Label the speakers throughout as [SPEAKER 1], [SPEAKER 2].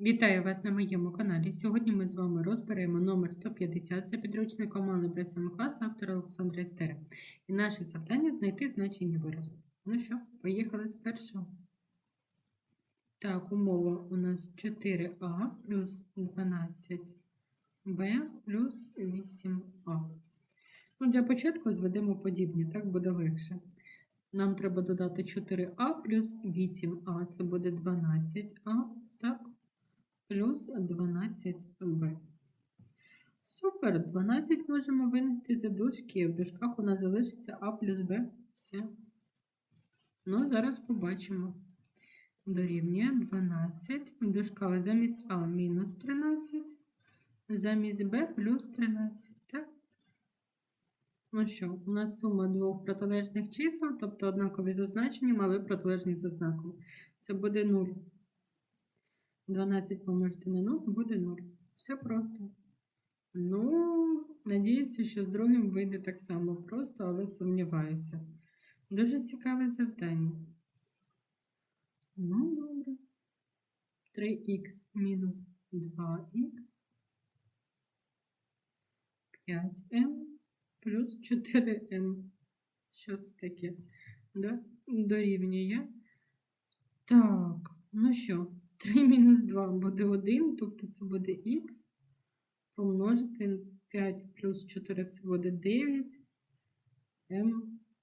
[SPEAKER 1] Вітаю вас на моєму каналі. Сьогодні ми з вами розберемо номер 150 за підручником Алgebra 7 класу автора Олександра Істера. І наше завдання знайти значення виразу. Ну що, поїхали з першого. Так, умова у нас 4а плюс 12b плюс 8а. Ну, для початку зведемо подібні, так буде легше. Нам треба додати 4а плюс 8а, це буде 12а, так? Плюс 12b. Супер, 12 можемо винести за дужки. В дужках у нас залишиться а плюс b. Все. Ну, зараз побачимо. Дорівнює 12. В замість а мінус 13, замість b плюс 13. Так? Ну що, у нас сума двох протилежних чисел, тобто однакові за значенням, але протилежні за знаком. Це буде 0. 12 помножити на 0 буде 0. Все просто. Ну, надіюся, що з другим вийде так само просто, але сумніваюся. Дуже цікаве завдання. Ну, добре. 3х мінус 2х 5m плюс 4m. Що це таке? Да? Дорівнює. Так, ну що? 3 мінус 2 буде 1, тобто це буде х. Помножити 5 плюс 4 це буде 9. m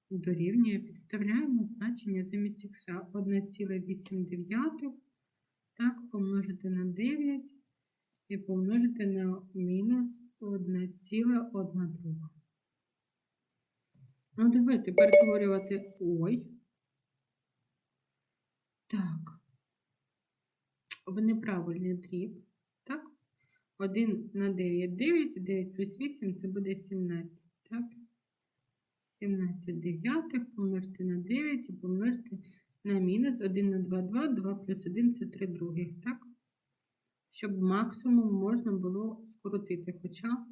[SPEAKER 1] дорівнює. Підставляємо значення замість х 1,8. Так, помножити на 9 і помножити на мінус 1,1. Ну, давайте перетворювати ой. Так в неправильний дріб. Так? 1 на 9 9, 9 плюс 8 це буде 17. Так? 17 дев'ятих помножити на 9 і помножити на мінус 1 на 2, 2, 2 плюс 1 це 3 других. Так? Щоб максимум можна було скоротити. Хоча,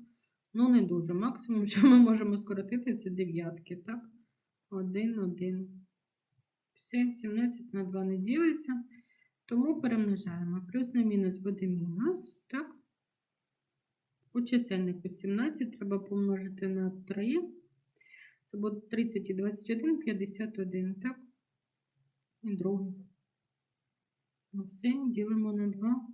[SPEAKER 1] ну, не дуже. Максимум, що ми можемо скоротити, це дев'ятки. Так? 1, 1. Все, 17 на 2 не ділиться. Тому перемножаємо. Плюс на мінус буде мінус, так? У чисельнику 17 треба помножити на 3. Це буде 30 і 21, 51, так? І другий. Ну все, ділимо на 2.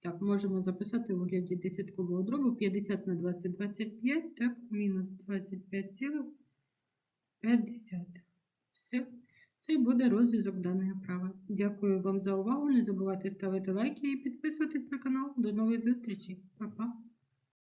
[SPEAKER 1] Так, можемо записати у вигляді десяткового дробу 50 на 20, 25, так, мінус 25,5. Все. Це буде розв'язок даної вправи. Дякую вам за увагу. Не забувайте ставити лайки і підписуватись на канал. До нових зустрічей. Па-па!